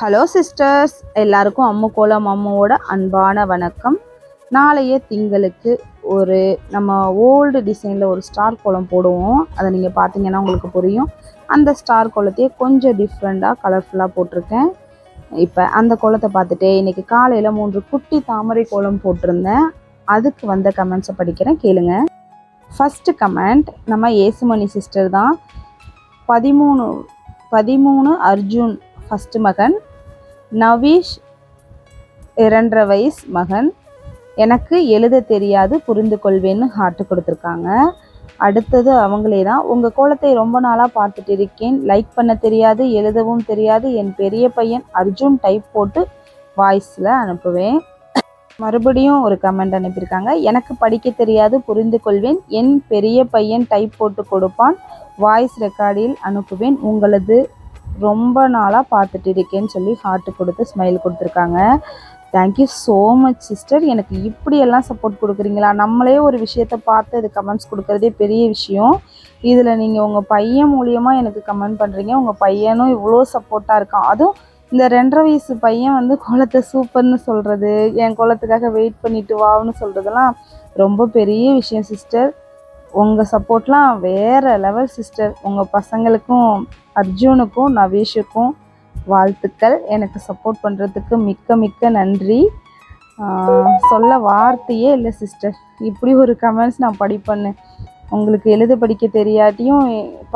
Hello sisters எல்லாருக்கும் அம்மு கோலம் அம்முவோட அன்பான வணக்கம். நாளைய திங்களுக்கு ஒரு நம்ம ஓல்டு டிசைனில் ஒரு ஸ்டார் கோலம் போடுவோம். அதை நீங்கள் பார்த்தீங்கன்னா உங்களுக்கு புரியும். அந்த ஸ்டார் கோலத்தையே கொஞ்சம் டிஃப்ரெண்ட்டாக கலர்ஃபுல்லாக போட்டிருக்கேன். இப்போ அந்த கோலத்தை பார்த்துட்டு இன்றைக்கி காலையில் மூன்று குட்டி தாமரை கோலம் போட்டிருந்தேன். அதுக்கு வந்த கமெண்ட்ஸை படிக்கிறேன். கேளுங்க. ஃபஸ்ட்டு கமெண்ட் நம்ம ஏசுமணி சிஸ்டர் தான். பதிமூணு பதிமூணு அர்ஜுன் ஃபஸ்ட்டு மகன். நவீஷ் இரண்டரை வயசு மகன். எனக்கு எழுத தெரியாது புரிந்து கொள்வேன்னு ஹார்ட் கொடுத்துருக்காங்க. அடுத்தது அவங்களே தான் உங்கள் கோலத்தை ரொம்ப நாளாக பார்த்துட்டு இருக்கேன். லைக் பண்ண தெரியாது எழுதவும் தெரியாது. என் பெரிய பையன் அர்ஜுன் டைப் போட்டு வாய்ஸில் அனுப்புவேன். மறுபடியும் ஒரு கமெண்ட் அனுப்பியிருக்காங்க. எனக்கு படிக்க தெரியாது புரிந்து கொள்வேன். என் பெரிய பையன் டைப் போட்டு கொடுப்பான். வாய்ஸ் ரெக்கார்டில் அனுப்புவேன். உங்களது ரொம்ப நாளாக பார்த்துட்டு இருக்கேன்னு சொல்லி ஹார்ட்டு கொடுத்து ஸ்மைல் கொடுத்துருக்காங்க. தேங்க்யூ ஸோ மச் சிஸ்டர் எனக்கு இப்படியெல்லாம் சப்போர்ட் கொடுக்குறீங்களா? நம்மளே ஒரு விஷயத்த பார்த்து அது கமெண்ட்ஸ் கொடுக்குறதே பெரிய விஷயம். இதில் நீங்கள் உங்கள் பையன் மூலியமாக எனக்கு கமெண்ட் பண்ணுறீங்க உங்கள் பையனும் இவ்வளோ சப்போர்ட்டாக இருக்கான். அதுவும் இந்த ரெண்டரை வயசு பையன் வந்து குளத்தை சூப்பர்னு சொல்கிறது என் குளத்துக்காக வெயிட் பண்ணிட்டு வான்னு சொல்கிறதெல்லாம் ரொம்ப பெரிய விஷயம் சிஸ்டர் உங்கள் சப்போர்ட்லாம் வேறு லெவல் சிஸ்டர் உங்கள் பசங்களுக்கும் அர்ஜுனுக்கும் நவீஷுக்கும் வாழ்த்துக்கள். எனக்கு சப்போர்ட் பண்ணுறதுக்கு மிக்க மிக்க நன்றி. சொல்ல வார்த்தையே இல்லை சிஸ்டர் இப்படி ஒரு கமெண்ட்ஸ் நான் படிப்பேன்னு. உங்களுக்கு எழுத படிக்க தெரியாட்டியும்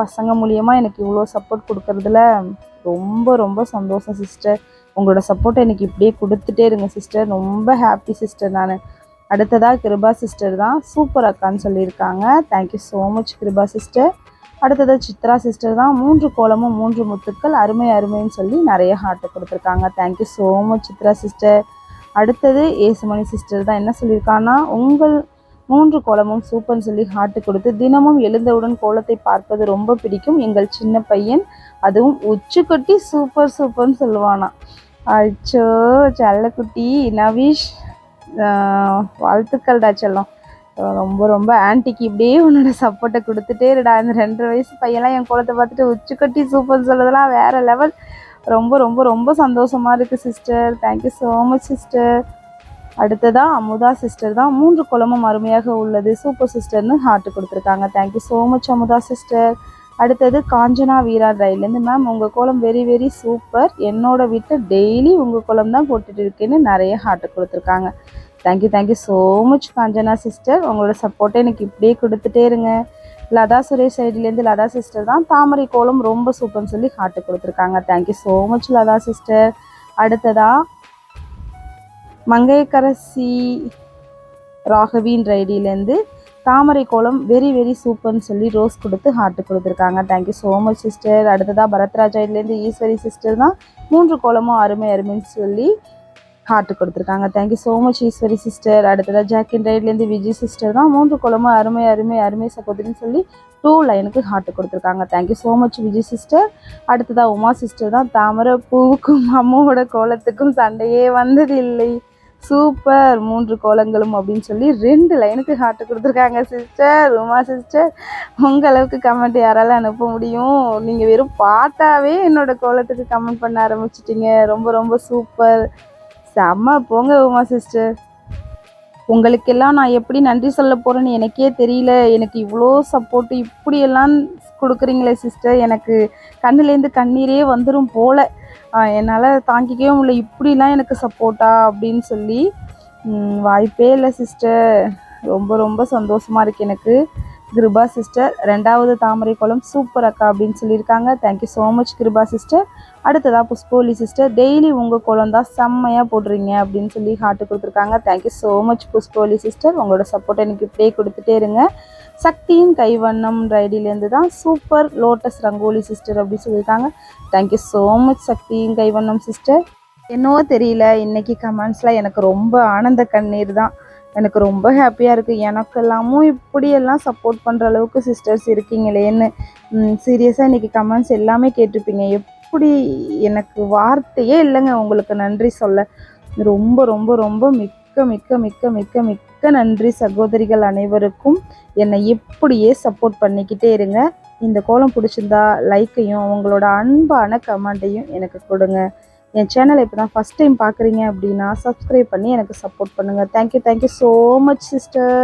பசங்க மூலியமாக எனக்கு இவ்வளோ சப்போர்ட் கொடுக்கறதுல ரொம்ப ரொம்ப சந்தோஷம் சிஸ்டர் உங்களோட சப்போர்ட்டை எனக்கு இப்படியே கொடுத்துட்டே இருங்க சிஸ்டர் ரொம்ப ஹாப்பி சிஸ்டர் நான். அடுத்ததாக கிருபா சிஸ்டர் தான் சூப்பர் அக்கான்னு சொல்லியிருக்காங்க. Thank you so much Kiruba sister அடுத்தது சித்ரா சிஸ்டர் தான் மூன்று கோலமும் மூன்று முத்துக்கள் அருமை அருமைன்னு சொல்லி நிறைய ஹார்ட் கொடுத்துருக்காங்க. Thank you so much Chitra sister அடுத்தது ஏசுமணி சிஸ்டர் தான் என்ன சொல்லியிருக்காங்கன்னா உங்கள் மூன்று கோலமும் சூப்பர்னு சொல்லி ஹார்ட் கொடுத்து தினமும் எழுந்தவுடன் கோலத்தை பார்ப்பது ரொம்ப பிடிக்கும். எங்கள் சின்ன பையன் அதுவும் உச்சு கொட்டி சூப்பர் சூப்பர்னு சொல்லுவானா அச்சோ செல்லக்குட்டி நவீஷ். வாழ்த்துக்கள்டா செல்லம். ரொம்ப ரொம்ப ஆன்ட்டிக்கு இப்படியே உன்னோட சப்போர்ட்டை கொடுத்துட்டே இருடா. இந்த ரெண்டரை வயசு பையன்லாம் என் குளத்தை பார்த்துட்டு உச்சி கொட்டி சூப்பர்னு சொல்கிறதுலாம் வேறு லெவல் ரொம்ப ரொம்ப ரொம்ப சந்தோஷமாக இருக்குது sister thank you so much sister அடுத்ததாக அமுதா சிஸ்டர் தான். மூன்று குளமும் அருமையாக உள்ளது. சூப்பர் சிஸ்டர்னு ஹார்ட் கொடுத்துருக்காங்க. Thank you so much Amudha sister அடுத்தது காஞ்சனா வீரா ரயிலேருந்து மேம் உங்கள் கோலம் வெரி வெரி சூப்பர் என்னோட வீட்டில் டெய்லி உங்கள் கோலம் தான் போட்டுட்டு இருக்கேன்னு நிறைய ஹார்ட் கொடுத்துருக்காங்க. Thank you thank you so much Kanchana sister உங்களோட சப்போர்ட்டை எனக்கு இப்படியே கொடுத்துட்டே இருங்க. லதா சுரேஷ் சைட்லேருந்து லதா சிஸ்டர் தான் தாமரை கோலம் ரொம்ப சூப்பர்னு சொல்லி ஹார்ட் கொடுத்துருக்காங்க. Thank you so much Latha sister அடுத்ததா மங்கையக்கரசி ராகவின் ஐடியிலேருந்து தாமரை கோலம் வெரி வெரி சூப்பர்னு சொல்லி ரோஸ் கொடுத்து ஹார்ட் கொடுத்துருக்காங்க. தேங்க்யூ ஸோ மச் சிஸ்டர் அடுத்ததாக பரத்ராஜ் சைட்லேருந்து ஈஸ்வரி சிஸ்டர் தான் மூன்று கோலமும் அருமை அருமைன்னு சொல்லி ஹார்ட் கொடுத்துருக்காங்க. Thank you so much Eswari sister அடுத்ததாக ஜாக்கின் ரைட்லேருந்து விஜய் சிஸ்டர் தான். மூன்று கோலமும் அருமை அருமை அருமை சகோதரின்னு சொல்லி டூ லைனுக்கு ஹார்ட் கொடுத்துருக்காங்க. Thank you so much Vijay sister அடுத்ததாக உமா சிஸ்டர் தான். தாமரை பூவுக்கும் அம்மாவோட கோலத்துக்கும் சண்டையே வந்ததில்லை. சூப்பர் மூன்று கோலங்களும் அப்படின்னு சொல்லி ரெண்டு லைனுக்கு ஹார்ட் கொடுத்துருக்காங்க சிஸ்டர் உமா சிஸ்டர் உங்கள் அளவுக்கு கமெண்ட் யாரால அனுப்ப முடியும்? நீங்கள் வெறும் பார்த்தாவே என்னோட கோலத்துக்கு கமெண்ட் பண்ண ஆரம்பிச்சிட்டிங்க. ரொம்ப ரொம்ப சூப்பர் செம்ம போங்க உமா சிஸ்டர் உங்களுக்கெல்லாம் நான் எப்படி நன்றி சொல்ல போகிறேன்னு எனக்கே தெரியல. எனக்கு இவ்வளோ சப்போர்ட்டு இப்படியெல்லாம் கொடுக்குறீங்களே சிஸ்டர் எனக்கு கண்ணுலேருந்து கண்ணீரே வந்துடும் போல. என்னால் தாங்கிக்கவே முடியல. இப்படிலாம் எனக்கு சப்போர்ட்டா அப்படின்னு சொல்லி வாய்ப்பே இல்லை சிஸ்டர் ரொம்ப ரொம்ப சந்தோஷமாக இருக்குது எனக்கு. கிருபா சிஸ்டர். ரெண்டாவது தாமரை குளம் சூப்பர் அக்கா அப்படின்னு சொல்லியிருக்காங்க. Thank you so much Kiruba sister. அடுத்ததாக புஷ்போலி சிஸ்டர். டெய்லி உங்கள் குளம் தான் செம்மையாக போடுறீங்க அப்படின்னு சொல்லி ஹார்ட் கொடுத்துருக்காங்க. Thank you so much Pushpoli sister. உங்களோட சப்போர்ட் எனக்கு இப்படியே கொடுத்துட்டே இருங்க. சக்தியின் கைவண்ணம் ஐடியிலேருந்து தான் சூப்பர் லோட்டஸ் ரங்கோலி சிஸ்டர் அப்படின்னு சொல்லியிருக்காங்க. தேங்க்யூ ஸோ மச் சக்தியின் கைவண்ணம் சிஸ்டர். என்னவோ தெரியல இன்னைக்கு கமெண்ட்ஸில் எனக்கு ரொம்ப ஆனந்த கண்ணீர் தான். எனக்கு ரொம்ப ஹாப்பியாக இருக்குது எனக்கெல்லாமும் இப்படியெல்லாம் சப்போர்ட் பண்ணுற அளவுக்கு சிஸ்டர்ஸ் இருக்கீங்களேன்னு சீரியஸாக இன்றைக்கி கமெண்ட்ஸ் எல்லாமே கேட்டிருப்பீங்க. எப்படி எனக்கு வார்த்தையே இல்லைங்க உங்களுக்கு நன்றி சொல்ல. ரொம்ப ரொம்ப ரொம்ப மிக்க மிக்க மிக்க மிக்க மிக்க நன்றி சகோதரிகள் அனைவருக்கும். என்னை இப்படியே சப்போர்ட் பண்ணிக்கிட்டே இருங்க. இந்த கோலம் பிடிச்சிருந்தா லைக்கையும் உங்களோட அன்பான கமெண்ட்டையும் எனக்கு கொடுங்க. என் சேனலை இப்போ தான் ஃபஸ்ட் டைம் பார்க்குறீங்க அப்படின்னா சப்ஸ்கிரைப் பண்ணி எனக்கு சப்போர்ட் பண்ணுங்கள் thank you thank you so much sister